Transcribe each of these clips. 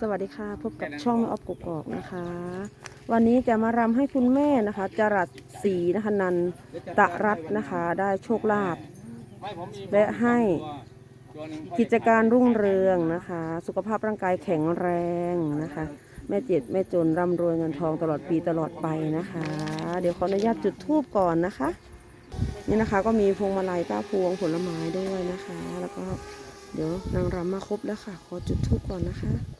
สวัสดีค่ะ พบกับช่องออฟกกอกนะคะ วันนี้จะมารำให้คุณแม่นะคะจรัสศรีนะคะนันตะรัตน์นะคะ ได้โชคลาภและให้กิจการรุ่งเรืองนะคะ สุขภาพร่างกายแข็งแรงนะคะ แม่เจ็ดแม่จนร่ำรวยเงินทองตลอดปีตลอดไปนะคะ เดี๋ยวขออนุญาตจุดธูปก่อนนะคะ นี่นะคะก็มีพวงมาลัยป้าพวงผลไม้ด้วยนะคะ แล้วก็เดี๋ยวนางรำมาครบแล้วค่ะ ขอจุดธูปก่อนนะคะ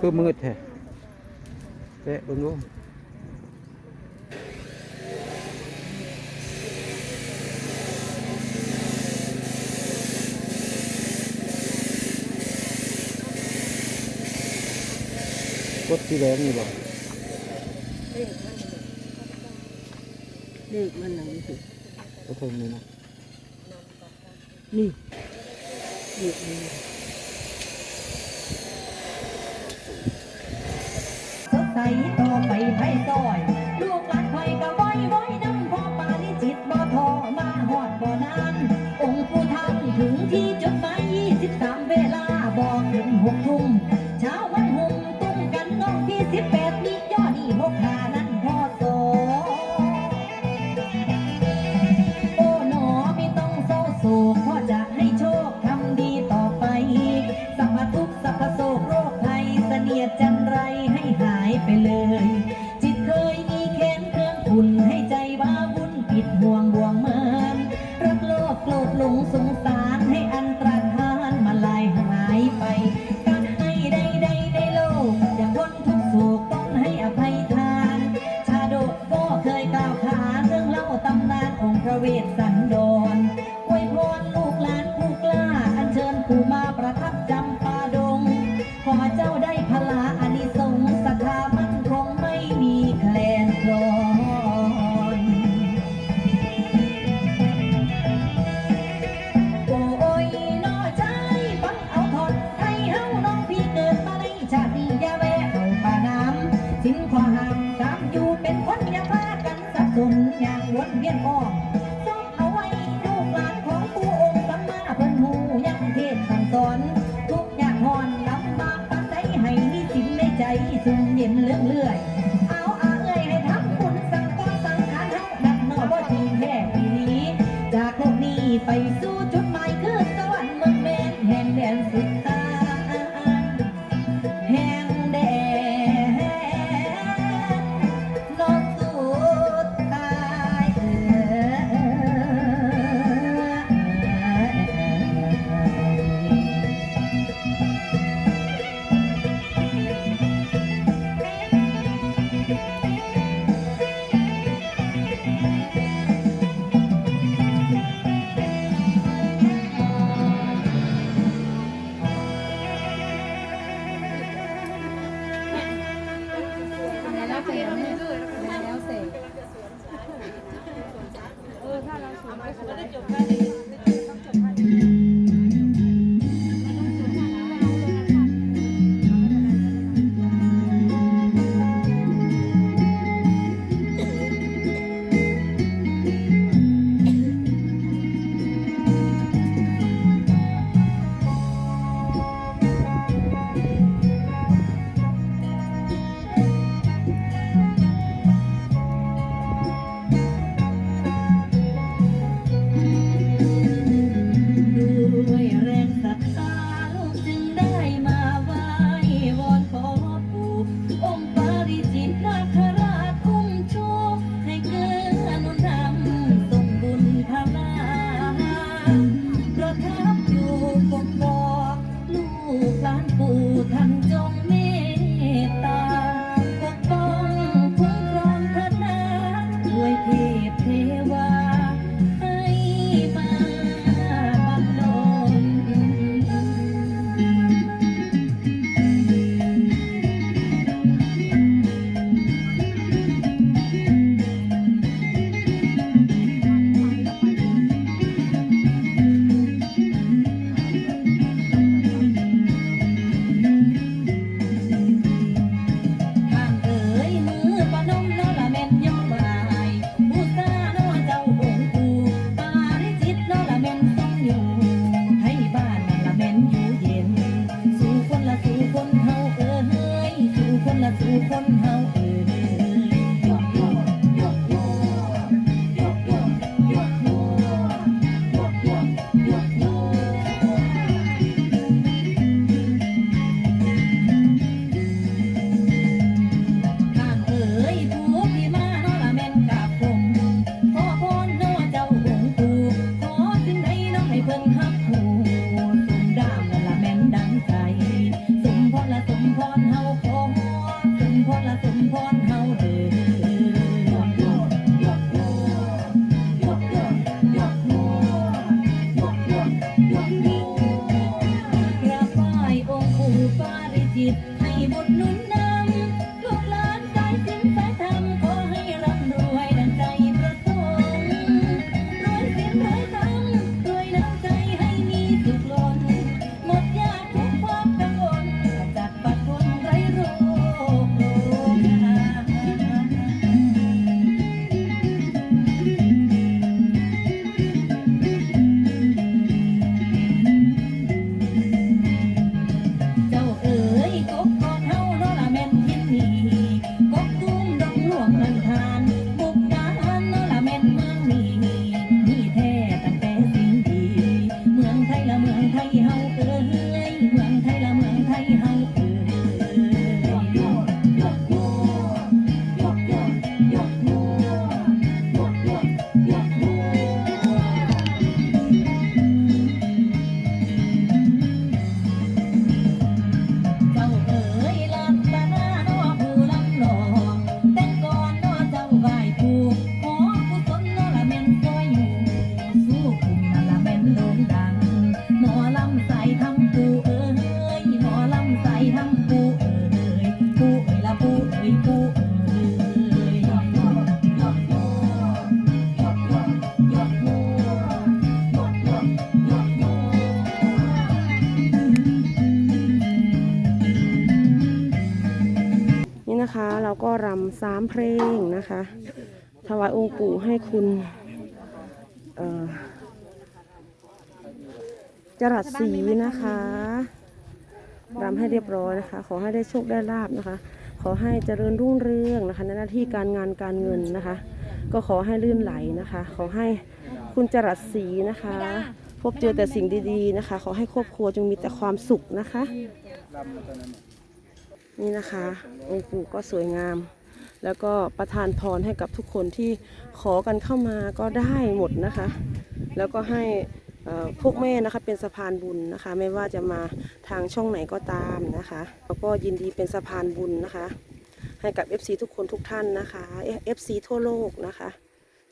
คือมืดแท้เป๊ะเบิ่งดูกดสีแดงนี่บ่เลขมันหนังสิก็เพิ่งนี่นะนี่เลขมันส จันไรให้หายไปเลย จิตเคยมีแค้นเครื่องขุนให้ใจบ้าวุ่นปิดห่วงบ่วงเมินรักโลกโกรธหลงสงส นี้ 我的九块零 องค์ปู่ปาริจิตให้บทนุนนา สามเพลงนะคะ ถวายองค์ปู่ให้คุณจรัสศรีนะคะรำให้เรียบร้อยนะคะ ขอให้ได้โชคได้ลาบนะคะ ขอให้เจริญรุ่งเรืองนะคะ ในหน้าที่การงานการเงินนะคะ ก็ขอให้ลื่นไหลนะคะ ขอให้คุณจรัสศรีนะคะ พบเจอแต่สิ่งดีๆนะคะ ขอให้ครอบครัวจงมีแต่ความสุขนะคะ นี่นะคะองค์ปู่ก็สวยงาม แล้วก็ประทานพรให้กับทุกคนที่ขอกันเข้ามาก็ได้หมดนะคะ แล้วก็ให้พวกแม่นะคะเป็นสะพานบุญนะคะ ไม่ว่าจะมาทางช่องไหนก็ตามนะคะแล้วก็ยินดีเป็นสะพานบุญนะคะ ให้กับ FC ทุกคนทุกท่านนะคะ FC ทั่วโลกนะคะ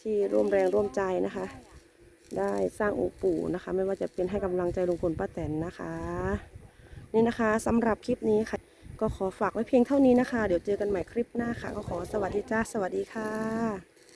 ที่ร่วมแรงร่วมใจนะคะ ได้สร้างองค์ปู่นะคะ ไม่ว่าจะเป็นให้กำลังใจลุงพลป้าแตนนะคะ นี่นะคะสำหรับคลิปนี้ค่ะ ก็ขอฝากไว้เพียงเท่านี้นะคะ เดี๋ยวเจอกันใหม่คลิปหน้าค่ะ ก็ขอสวัสดีจ้า สวัสดีค่ะ